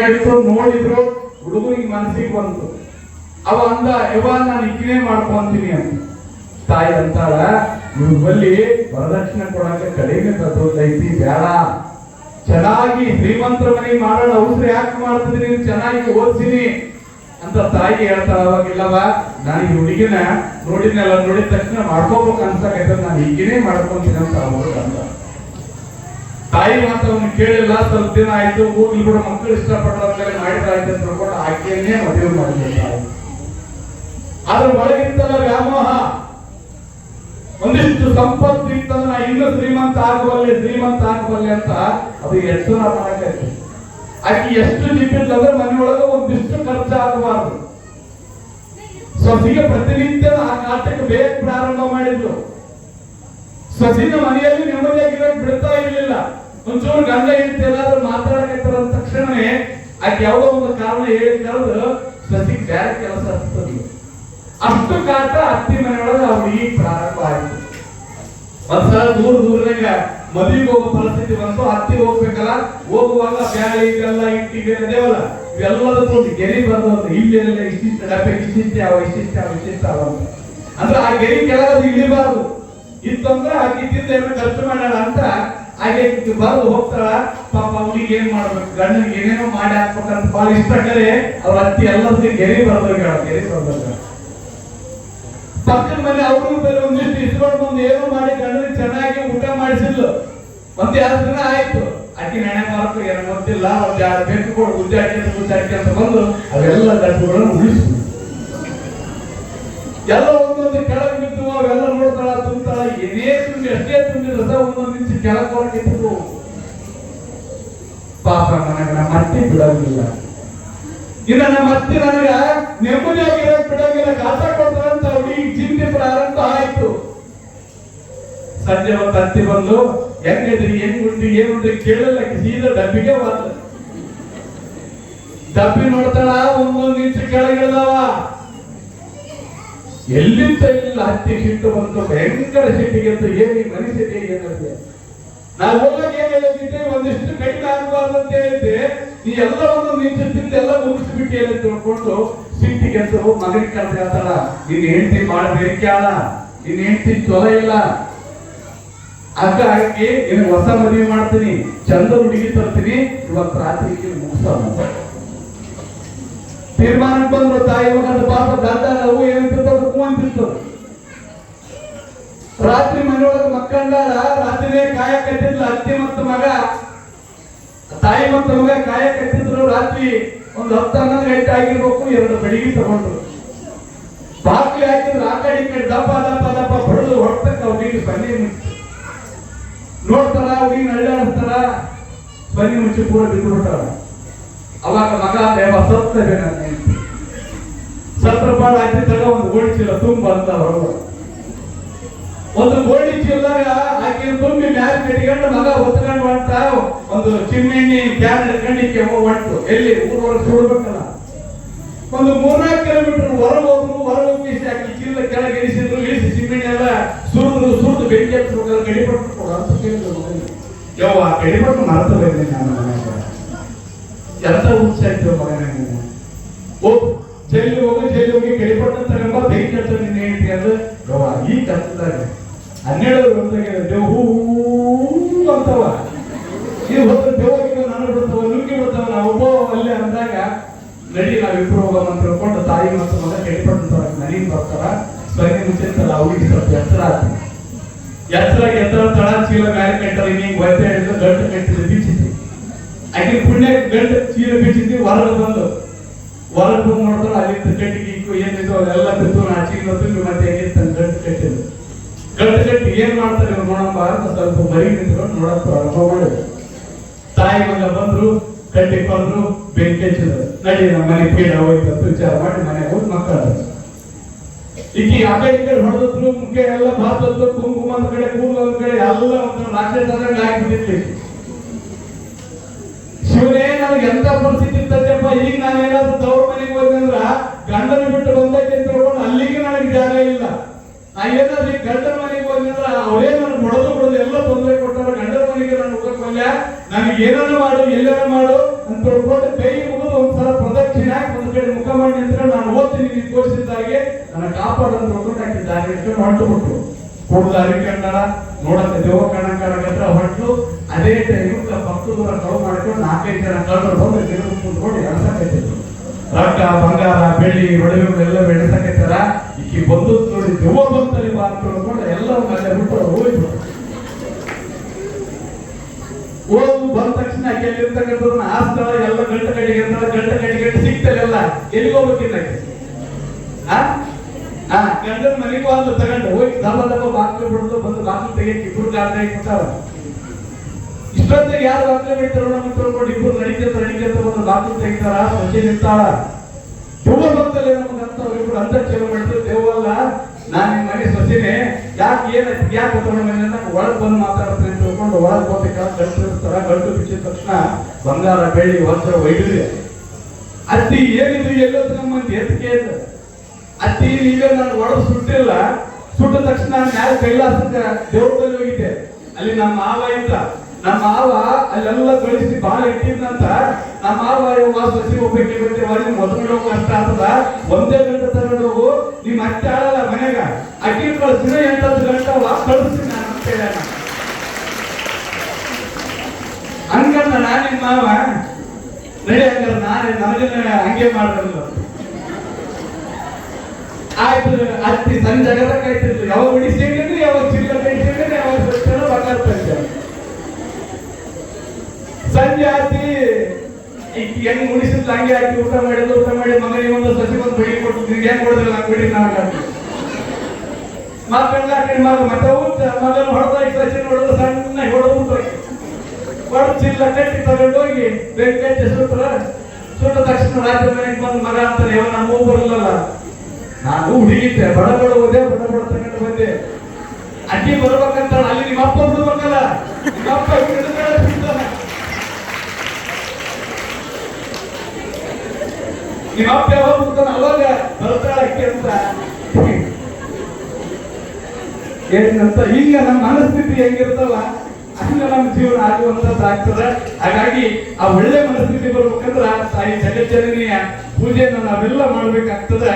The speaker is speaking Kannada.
ನೋಡಿದ್ರು ಹುಡುಗರಿಗೆ ಮನಸ್ಸಿಗೆ ಬಂತು. ಅವ ಅಂದ ಯವ ನಾನು ಇಕ್ಕಿನೇ ಮಾಡ್ಕೊಂತೀನಿ ಅಂತ. ತಾಯಿ ಅಂತಾಳ ಇವ್ರ ಬಲ್ಲಿ ವರದಕ್ಷಿಣೆ ಕೊಡಕ್ಕೆ ಕಡಿಮೆ ತತ್ವದೈತಿ ಬೇಡ. ಚೆನ್ನಾಗಿ ಶ್ರೀಮಂತರ ಮನೆ ಮಾಡೋಣ ಔಷಧಿ ಯಾಕೆ ಮಾಡ್ತೀನಿ ನೀನು ಚೆನ್ನಾಗಿ ಓದ್ಸಿನಿ. ಅಂತ ತಾಯಿ ಹೇಳ್ತಾಳ ಅವಾಗಿಲ್ಲವ ನಾನು ಈ ಹುಡುಗಿನ ನೋಡಿದ್ನಲ್ಲ, ನೋಡಿದ ತಕ್ಷಣ ಮಾಡ್ಕೋಬೇಕು ಅನ್ಸಕೈತೆ ನಾನು ಈಗಿನೇ ಮಾಡ್ಕೊಂತೀನಿ ಅಂತ ಅವ್ರು ಅಂದ. ತಾಯಿ ಮಾತವನ್ನು ಕೇಳಿಲ್ಲ ಸ್ವಲ್ಪ ದಿನ ಆಯ್ತು, ಹೋಗ್ಲಿ ಕೂಡ ಮಕ್ಕಳು ಇಷ್ಟಪಟ್ಟರೆ ಮಾಡಿದ್ರಾಯ್ತು ಅಂತ ತಿಳ್ಕೊಂಡು ಆಕೆಯನ್ನೇ ಮದುವೆ ಮಾಡಿದ್ದಾರೆ ಅದ್ರ ಒಳಗಿತ್ತಲ್ಲ ವ್ಯಾಮೋಹ. ಒಂದಿಷ್ಟು ಸಂಪತ್ತು ಇತ್ತಂದ್ರೆ ನಾ ಇನ್ನೂ ಶ್ರೀಮಂತ ಆಗುವಲ್ಲಿ ಶ್ರೀಮಂತ ಆಗುವಲ್ಲಿ ಅಂತ ಅದು ಎಷ್ಟು ಮಾಡಕೈತಿ ಆಕೆ ಎಷ್ಟು ಜಿಪ್ಪಿದ್ಲಂದ್ರೆ ಮನೆಯೊಳಗೆ ಒಂದಿಷ್ಟು ಖರ್ಚು ಆಗಬಾರ್ದು. ಸೊಸಿಗೆ ಪ್ರತಿನಿತ್ಯ ಆ ನಾಟಕ ಬೇಗ ಪ್ರಾರಂಭ ಮಾಡಿದ್ರು ಸಸಿನ ಮನೆಯಲ್ಲಿ ನೆಮ್ಮದಿಯಾಗಿರೋಕೆ ಬಿಡ್ತಾ ಇರ್ಲಿಲ್ಲ. ಒಂಚೂರು ಗಂಡ ಹೆಂಡತಿ ಎಲ್ಲಾದ್ರೂ ಮಾತಾಡಕತ್ತಾರ ಅಂದ ತಕ್ಷಣವೇ ಆಕೆ ಯಾವುದೋ ಒಂದು ಕಾರಣ ಹೇಳಿ ಸಸಿಗೆ ಬೇರೆ ಕೆಲಸ ಹಚ್ತದ್ಲು ಅಷ್ಟು ಕಾಟ ಅತ್ತಿ ಮನೆಯೊಳಗೆ ಅವ್ರಿಗೆ ಪ್ರಾರಂಭ ಆಯ್ತು. ಒಂದ್ಸಲ ದೂರ ದೂರನಾಗ ಮದುವೆಗೆ ಹೋಗೋ ಪರಿಸ್ಥಿತಿ ಬಂತು ಹತ್ತಿ ಹೋಗ್ಬೇಕಲ್ಲ, ಹೋಗುವಾಗ ಬ್ಯಾಳೆ ಇದೆಲ್ಲ ಇಟ್ಟಿಗೆ ಅದೇವಲ್ಲ ಇವೆಲ್ಲದ ತುಂಬ ಗೆರಿ ಬಂದದ್ದು ಇಲ್ಲೆಲ್ಲ ಇಷ್ಟಿಷ್ಟ ಡಬ್ಬೆ, ಇಷ್ಟಿಷ್ಟ ಅವ ಇಷ್ಟಿಷ್ಟ ಅವ ಇಷ್ಟಿಷ್ಟ ಅವ ಅಂದ್ರೆ ಆ ಗೆರಿ ಕೆಳಗದು ಇಳಿಬಾರ್ದು. ಇತ್ತಂದ್ರೆ ಆಕೆ ಏನೋ ಖರ್ಚು ಮಾಡೋಣ ಅಂತ ಹಾಗೆ ಬರೆದು ಹೋಗ್ತಾರ, ಪಾಪ ಅವನಿಗೆ ಏನ್ ಮಾಡ್ಬೇಕು? ಗಂಡನಿಗೆ ಏನೇನೋ ಮಾಡಿ ಹಾಕ್ಬೇಕಂತ ಬಹಳ ಇಷ್ಟ ಕರೆ ಅವ್ರ ಅತ್ತಿ ಎಲ್ಲದಕ್ಕೆ ಗೆರೆ ಬರ್ದೋಗ್ಯಾಳ ಗೆರೆ ಬರ್ಬೇಕು ಪಕ್ಕದ ಮನೆ ಅವ್ರ ಬೇರೆ ಒಂದಿಷ್ಟು ಇಸ್ಕೊಂಡು ಬಂದು ಏನೋ ಮಾಡಿ ಗಂಡನಿಗೆ ಚೆನ್ನಾಗಿ ಊಟ ಮಾಡಿಸಿಲ್ಲ ಮತ್ತೆ ಎರಡು ದಿನ ಆಯ್ತು. ಅಕ್ಕಿ ನೆನೆ ಮಾರಕ್ಕೆ ಏನು ಗೊತ್ತಿಲ್ಲ ಒಂದ್ ಎರಡು ಬೇಕು ಕೊಡು, ಗುದ್ದಾಡ್ಕೆ ಅಂತ ಗುದ್ದಾಡ್ಕೆ ಅಂತ ಬಂದು, ಅವೆಲ್ಲ ಗಂಟುಗಳನ್ನು ಉಳಿಸಿದ್ರು ಎಲ್ಲ ಏನೇ ತುಂಬಿ ಅಷ್ಟೇ ತುಂಬಿ ರಸ ಒಂದೊಂದು ನಿಮಿಷ ಕೆಳಗೆ ಹೊರಗಿತ್ತು ಪಾಪ ನನಗೆ ನಮ್ಮ ಅತ್ತಿ ಬಿಡೋದಿಲ್ಲ. ಇನ್ನ ನಮ್ಮ ಅತ್ತಿ ನನಗ ನೆಮ್ಮದಿಯಾಗಿರೋಕ್ ಬಿಡೋದಿಲ್ಲ ಕಾಸ ಕೊಡ್ತಾರಂತ ಹುಡುಗಿ ಚಿಂತೆ ಪ್ರಾರಂಭ ಆಯ್ತು. ಸಂಜೆ ಒಂದು ಅತ್ತಿ ಬಂದು, ಹೆಂಗಿದ್ರಿ ಹೆಂಗ್ ಉಂಟು ಏನ್ ಉಂಟು ಕೇಳಲ್ಲ, ಸೀದಾ ಡಬ್ಬಿಗೆ ಬಂದ ಡಬ್ಬಿ ನೋಡ್ತಾಳ, ಒಂದೊಂದು ನಿಮಿಷ ಕೆಳಗಿಳಿದವ ಎಲ್ಲಿಂದ ಇಲ್ಲ ಹತ್ತಿ ಸಿಟ್ಟು ಬಂತು? ಭಯಂಕರ ಸಿಟ್ಟಿಗೆ ಅಂತ ಏನಿ ಮನಸ್ಸಿಗೆ ಏನಂತೆ ನಾವು ಹೋದಾಗ ಏನ್ ಹೇಳಿದ್ದೆ ಒಂದಿಷ್ಟು ಕಡಿಮೆ ಆಗಬಾರ್ದು ಅಂತ ಹೇಳಿದ್ದೆ. ನೀ ಎಲ್ಲ ಒಂದು ನಿಂತಿದ್ದ ಎಲ್ಲ ಮುಗಿಸ್ಬಿಟ್ಟು ಅಂತ ತಿಳ್ಕೊಂಡು ಸಿಟ್ಟಿಗೆ ಅಂತ ಮಗನಿಗೆ ಕರೆದು ಹೇಳ್ತಾಳ ನಿನ್ ಹೆಂಡತಿ ಬಹಳ ಬೇರಿಕ್ಯಾಳ ನಿನ್ ಹೆಂಡತಿ ಚೊಲ ಇಲ್ಲ? ಅಕ್ಕ ಹಾಕಿ ನಿನ್ ಹೊಸ ಮದುವೆ ಮಾಡ್ತೀನಿ, ಚಂದ ಹುಡುಗಿ ತರ್ತೀನಿ ಇವತ್ತು ರಾತ್ರಿ ಮುಗಿಸ ತೀರ್ಮಾನಕ್ಕೆ ಬಂದ್ರು ತಾಯಿ ಮಗನ ಪಾಪ ದಾದ ನಾವು ಅಂತಿರ್ತದ ರಾತ್ರಿ ಮನೆಯೊಳಗೆ ಮಕ್ಕಂಡಾರ ರಾತ್ರಿನೇ ಕಾಯ ಕಟ್ಟಿದ್ಲು ಅತ್ತಿ ಮತ್ತು ಮಗ. ತಾಯಿ ಮತ್ತು ಮಗ ಕಾಯ ಕಟ್ಟಿದ್ರು. ರಾತ್ರಿ ಒಂದು ಹತ್ತು ಹನ್ನೊಂದು ಗಂಟೆ ಆಗಿರ್ಬೇಕು, ಎರಡು ಬೆಳಿಗ್ಗೆ ತಗೊಂಡ್ರು. ಬಾಕಿ ಹಾಕಿದ್ರು, ಆ ಕಡೆ ಕಡೆ ದಪ್ಪ ದಪ್ಪ ದಪ್ಪ ಬಡದು ಹೊಡ್ತಕ್ಕ ಅವ್ರಿಗೆ ಬನ್ನಿ ಮುಚ್ಚಿ. ನೋಡ್ತಾರ, ಹುಡುಗಿ ನಳ್ಳಾಡಿಸ್ತಾರ ಬನ್ನಿ ಮುಚ್ಚಿ, ಪೂರ ಬಿದ್ದು ಬಿಟ್ಟಾರ ಅವಾಗ ಮಗ ದೇವ ಸತ್ತೇನೆ ನನ್ನ ಹೆಂಡತಿ ಸತ್ರ ಬಾಳ ಆಯ್ತು ತಗ ಒಂದು ಚೀಲ ತುಂಬ ಅಂತ ಹೊರಗೆ ಒಂದು ಗೋಲ್ಡ್ ಚೀಲದಾಗ ಆಕೆ ತುಂಬಿ ಮ್ಯಾಲ ಕಟ್ಕೊಂಡು ಮಗ ಹೊತ್ಕೊಂಡು ಹೊಂಟ ಒಂದು ಚಿಮ್ಮಿಣ್ಣಿ ಕ್ಯಾನ್ ಹಿಡ್ಕೊಂಡಿಕ್ಕೆ ಹೊಂಟು ಎಲ್ಲಿ? ಊರೊಳಗೆ ಸುಡ್ಬೇಕಲ್ಲ. ಒಂದು ಮೂರ್ನಾಲ್ಕು ಕಿಲೋಮೀಟರ್ ಹೊರಗೆ ಹೋದ್ರು, ಹೊರಗೆ ಹೋಗಿ ಆಕಿ ಚೀಲ ಕೆಳಗೆ ಇಳಿಸಿದ್ರು, ಇಳಿಸಿ ಚಿಮ್ಮಿಣ್ಣಿ ಎಲ್ಲ ಸುರಿದ್ರು ಸುರಿದು ಬೆಂಕಿ ಹಚ್ಬೇಕಾದ್ರೆ ಕಡಿಪಟ್ಟು ಕೊಡು ಅಂತ ಕೇಳಿದ್ರು. ಯವ್ವ ಕಡಿಪಟ್ಟು ಮರೆತು ಬಂದೆ ನಾನು ಮನೆಯಾಗ. ಎಂತ ಹುಚ್ಚಾಯ್ತು ಮಗನೇ ನೀನು? ಓ, ಜೈಲಿಗೆ ಹೋಗಿ ಜೈಲಿಗೆ ಹೋಗಿ ಕಡಿಪಟ್ಟು ತಗೊಂಬ ಬೆಂಕಿ ಹಚ್ಚೋ ನಿನ್ನ ಹೇಳ್ತಿ ಅಂದ್ರೆ ಯವ್ವ, ಈ ಕತ್ತದಾಗ ಹನ್ನೆರಡು ದೇವು ಅಂತವ. ಈ ಹೊತ್ತು ದೇವರಿಗೆ ನಾನು ಬಿಡ್ತವ ನುಗ್ಗಿ ಬಿಡ್ತವ ನಾವು ಒಬ್ಬ ಅಲ್ಲೇ ಅಂದಾಗ ನಡಿ ನಾವಿಬ್ರು ಹೋಗೋಣ ಅಂತ ತಿಳ್ಕೊಂಡು ತಾಯಿ ಮತ್ತು ಮಗ ಕಡಿಪಟ್ಟು ನನಗೆ ಬರ್ತಾರ. ಸ್ವಯಂ ಮುಂಚಿರ್ತಲ್ಲ ಅವ್ರಿಗೆ ಸ್ವಲ್ಪ ಎತ್ತರ ಆಯ್ತು ಎತ್ತರ ಎತ್ತರ ತಳ ಚೀಲ ಮ್ಯಾಲೆ ಕಟ್ಟರೆ ಹಿಂಗ್ ಒತ್ತೆ ಹೇಳಿದ್ರು ಗಂಟು ಕಟ್ಟಿದ್ರೆ ಬೀಚಿದ್ವಿ. ಆಕೆ ಪುಣ್ಯ ಗಂಟು ಚೀಲ ಬೀಚಿದ್ವಿ, ಹೊರಗೆ ಬಂದು. ಹೊರಗೆ ಬಂದು ನೋಡಿದ್ರೆ ಅಲ್ಲಿಂದ ಕಟ್ಟಿಗೆ ಏನಿತ್ತು ಅದೆಲ್ಲ ಬಿತ್ತು ನಾ ಚೀಲ ತುಂಬಿ ಮತ್ತೆ ಗಂಟು ಕಟ್ಟಿ ಏನ್ ಮಾಡ್ತಾರೆ ನೋಡಪ್ಪ ಅಂತ ಸ್ವಲ್ಪ ಮರಿ ನಿಂತ್ಕೊಂಡು ನೋಡಕ್ ಪ್ರಾರಂಭ ಮಾಡಿದ್ರು ತಾಯಿ ಮಗ ಬಂದ್ರು, ಕಟ್ಟಿ ಕೊಂದ್ರು, ಬೆಂಕಿ ಹಚ್ಚಿದ್ರು. ನಡಿ, ನಮ್ಮ ಮನೆ ಪೀಡ ಹೋಯ್ತು ಅಂತ ವಿಚಾರ ಮಾಡಿ ಮನೆಗೆ ಹೋಗಿ ಮಕ್ಕಳು. ಈಕಿ ಆ ಕಡೆ ಕಡೆ ಹೊಡೆದ್ರು ಮುಖ ಎಲ್ಲ ಬಾತದ್ದು ಕುಂಕುಮ ಒಂದ್ ಕಡೆ, ಕೂದಲು ಒಂದ್ ಕಡೆ, ಎಲ್ಲ ಒಂದು ರಾಕ್ಷಸ ಹಾಕಿಬಿಟ್ಟಿರ್ಲಿ ಶಿವನೇ, ನನಗೆ ಎಂತ ಪರಿಸ್ಥಿತಿ ಇರ್ತದೆಪ್ಪ ಈಗ ನಾನು ಏನಾದ್ರು ತವ್ರ ಮನೆಗೆ ಹೋದ್ರೆ ಗಂಡನ ಬಿಟ್ಟು ಬಂದೈತೆ ಅಂತ ಹೇಳ್ಕೊಂಡು ಅಲ್ಲಿಗೆ ನನಗೆ ಜಾಗ ಇಲ್ಲ. ಏನಾದ್ರು ಈ ಗಂಡನ ಮನೆಗೆ ಹೋದೆ ಅಂದ್ರ ಅವರೇ ನನಗೆ ಕೊಡೋದು ಬಿಡೋದು, ಎಲ್ಲ ತೊಂದರೆ ಕೊಟ್ಟಾರ ಗಂಡ ಮನೆಗೆ ನಾನು ಹೋಗಕ್ ನನಗೆ ಏನಾರು ಮಾಡು ಎಲ್ಲಾರು ಮಾಡು. ಅಂತ ಕೊಟ್ಟು ಕೈ ಒಂದ್ಸಲ ಪ್ರದಕ್ಷಿಣೆ ಹಾಕಿ ಒಂದ್ ಕಡೆ ಮುಖ ಮಾಡಿ ಅಂದ್ರೆ ನಾನು ಓದ್ತೀನಿ ನೀವು ತೋರಿಸಿದ್ದಾಗೆ ನನ್ನ ಕಾಪಾಡಂತ ಹೊರಟು ಹಾಕಿದ್ದಾರೆ ಇಟ್ಕೊಂಡು ಹೊರಟು ಬಿಟ್ಟು ಕೂಡಲ ಹರಿಕಂಡಳ ನೋಡಕ್ಕೆ ದೇವ ಕಣಕರ ಹೊರಟು. ಅದೇ ಟೈಮ್ ಭಕ್ತದವರ ಕಳು ಮಾಡ್ಕೊಂಡು ನಾಲ್ಕೈದು ಜನ ಕಳ್ಳರು ಬಂದು ತಿರುಗಿ ನೋಡಿ ಎಣಸಕೈತಿದ್ರು ರೊಕ್ಕ ಬಂಗಾರ, ಬೆಳ್ಳಿ ಎಲ್ಲ ಎಣಸಕೈತಾರ ಈಕಿ ಬಂದು ನೋಡಿ ದೆವ್ವ ಬಂತಲ್ಲಿ ಮಾತು ಹೇಳ್ಕೊಂಡು ಎಲ್ಲ ಮನೆ ಬಿಟ್ಟು ಹೋಯ್ತು. ಓದು ಬಂದ ತಕ್ಷಣ ಆಕೆ ಆ ಸ್ಥಳ, ಎಲ್ಲ ಗಂಟೆ ಕಡೆಗೆ ಇರ್ತಾಳೆ ಗಂಟ ಗಂಟೆ ಸಿಗ್ತಲ್ಲ ಎಲ್ಲ ಆಕೆ? ಆ? ಗಂಡನ ಮನೆಗೂ ಅಂತ ತಗೊಂಡು ಹೋಗಿ ದಬ್ಬ ದಬ್ಬ ಬಾಕ್ಲು ಬಿಡ್ದು ಬಂದು ಬಾಕ್ಲು ತೆಗಿಯಕ್ಕೆ ಇಬ್ರು ಕಾಲ ಕೊಟ್ಟಾರ ಇಷ್ಟೊತ್ತಿಗೆ ಯಾರು ಬಾಕ್ಲು ಬೈತಾರೋ ನಮ್ಮ ತಿಳ್ಕೊಂಡು ಇಬ್ರು ನಡಿಕಂತ ನಡಿಕಂತ ಒಂದು ದಾತು ತೆಗಿತಾರ ಸೊಸೆ ನಿಂತಾಳ ದೆವ್ವ ಅಂತ ನಮಗಂತ ಅಂತ ಚಲೋ ಮಾಡಿದ್ರು ದೇವಲ್ಲ ನಾನು ನಿಮ್ಮ ಮನೆ ಸೊಸೆನೆ, ಯಾಕೆ ಏನ ಯಾಕೆ ಗೊತ್ತೋಣ ಮನೆ ಒಳಗೆ ಬಂದು ಮಾತಾಡ್ತೀನಿ ಅಂತ ತಿಳ್ಕೊಂಡು ಒಳಗೆ ಹೋಗ್ಬೇಕಾದ್ರೆ ಗಂಟು ಇರ್ತಾರ ಗಂಟು ಬಿಚ್ಚಿದ ತಕ್ಷಣ ಬಂಗಾರ ಬೆಳ್ಳಿ ವಜ್ರ ಒಯ್ದಿದೆ. ಅತ್ತಿ ಏನಿದ್ರು ಎಲ್ಲೋದು ನಮ್ಮಂತ ಎತ್ತಿಗೆ ಅತ್ತಿ, ನೀವೇ ನಾನು ಒಳಗೆ ಸುಟ್ಟಿಲ್ಲ. ಸುಟ್ಟ ತಕ್ಷಣ ನಾನು ಮ್ಯಾಲ ಕೈಲಾಸಕ್ಕೆ ದೇವ್ರದಲ್ಲಿ ಹೋಗಿದ್ದೆ. ಅಲ್ಲಿ ನಮ್ಮ ಮಾವ ಇದ್ದ. ನಮ್ಮ ಮಾವ ಅಲ್ಲೆಲ್ಲ ಗಳಿಸಿ ಬಾಳ ಇಟ್ಟಿದ್ನಂತ, ನಮ್ಮ ಮಾವ ಇವ ಸಸಿ ಒಬ್ಬಕ್ಕೆ ಬರ್ತೇವ ನಿಮ್ ಮೊದಲು ಹೋಗೋ ಕಷ್ಟ ಆಗ್ತದ. ಒಂದೇ ಗಂಟೆ ತಗೊಂಡು ಹೋಗು ನಿಮ್ ಅತ್ತೆ ಆಡಲ್ಲ ಮನೆಗ. ಅಕ್ಕಿ ಕಳಿಸ್ತೀನಿ ಎಂಟತ್ತು ಗಂಟೆ ವಾ ಕಳಿಸ್ತೀನಿ ನಾನು ಅಂತ ಹೇಳ್ಯಾನ. ಹಂಗಂದ ನಾನು ನಿಮ್ಮ ಮಾವ. ನಡಿ ಹಂಗಾರೆ ನಾನು ನನಗನ್ನ ಹಂಗೆ ಮಾಡಿದ್ರು ಆಯ್ತು, ಅತ್ತಿ ಸಂಜೆ ಆಗಬೇಕಾಯ್ತಿತ್ತು ಯಾವಾಗ ಬಿಡಿಸ್ಕೊಂಡ್ರೆ ಯಾವಾಗ ಚಿಲ್ಲ ಕೈಸ್ಕೊಂಡ್ರೆ ಯಾವಾಗ ಸ್ವಚ್ಛನ ಬಕಾರ್ತಾ ಹೆಂಗ್ ಮುಡಿಸಿದ್ಲ ಹಂಗೆ ಹಾಕಿ ಊಟ ಮಾಡಿದ್ರು ಊಟ ಮಾಡಿ ಮಗನಿಗೆ ಒಂದು ಸಸಿ ಒಂದು ಬೆಳಿ ಕೊಟ್ಟು ನಿನ್ಗೆ ಹೆಂಗ್ ಬಿಡಿ ನನಗೆ ಮಾತಾಡ್ಲ ಮಗ ಮತ್ತೆ ಊಟ ಮಗನ ಹೊಡೆದ ಸಸಿ ಸಣ್ಣ ಹೊಡೆದು ಚಿಲ್ಲ ಕಟ್ಟಿ ತಗೊಂಡೋಗಿ ಬೆಂಕಿ ಸುಟ್ರ, ಸುಟ್ಟ ತಕ್ಷಣ ರಾತ್ರಿ ಮನೆಗೆ ಬಂದು ಮಗ ಯಾವ ನಮ್ಮ ನಾನು ಹುಡುಗಿದ್ದೆ ಬಡ ಬಡ ಹೋದೆ ಬಡ ಬಡ ತಗೊಂಡು ಬಂದೆ. ಅಜ್ಜಿ ಬರ್ಬೇಕಂತ ಅಲ್ಲಿ ನಿಮ್ಮ ಬಿಡ್ಬೇಕಲ್ಲ ನಿಮ್ಮ ಅಪ್ಪ ಹಿಡಿದ್ರೆ ಬಿಡ್ತಾನೆ ನಿಮ್ಮ ಅಪ್ಪ ಯಾವಾಗ ಬರ್ತಾನ ಅವಾಗ ಅಂತ ಏನಂತ, ಈಗ ನಮ್ಮ ಮನಸ್ಥಿತಿ ಹೆಂಗಿರ್ತಲ್ಲ ಹಂಗ ನಮ್ಮ ಜೀವನ ಆಗುವಂತದ್ದು ಆಗ್ತದೆ ಹಾಗಾಗಿ ಆ ಒಳ್ಳೆ ಮನಸ್ಥಿತಿ ಬರ್ಬೇಕಂದ್ರ ತಾಯಿ ಜಗಜ್ಜನನಿಯ ಪೂಜೆಯನ್ನು ನಾವೆಲ್ಲ ಮಾಡ್ಬೇಕಾಗ್ತದೆ.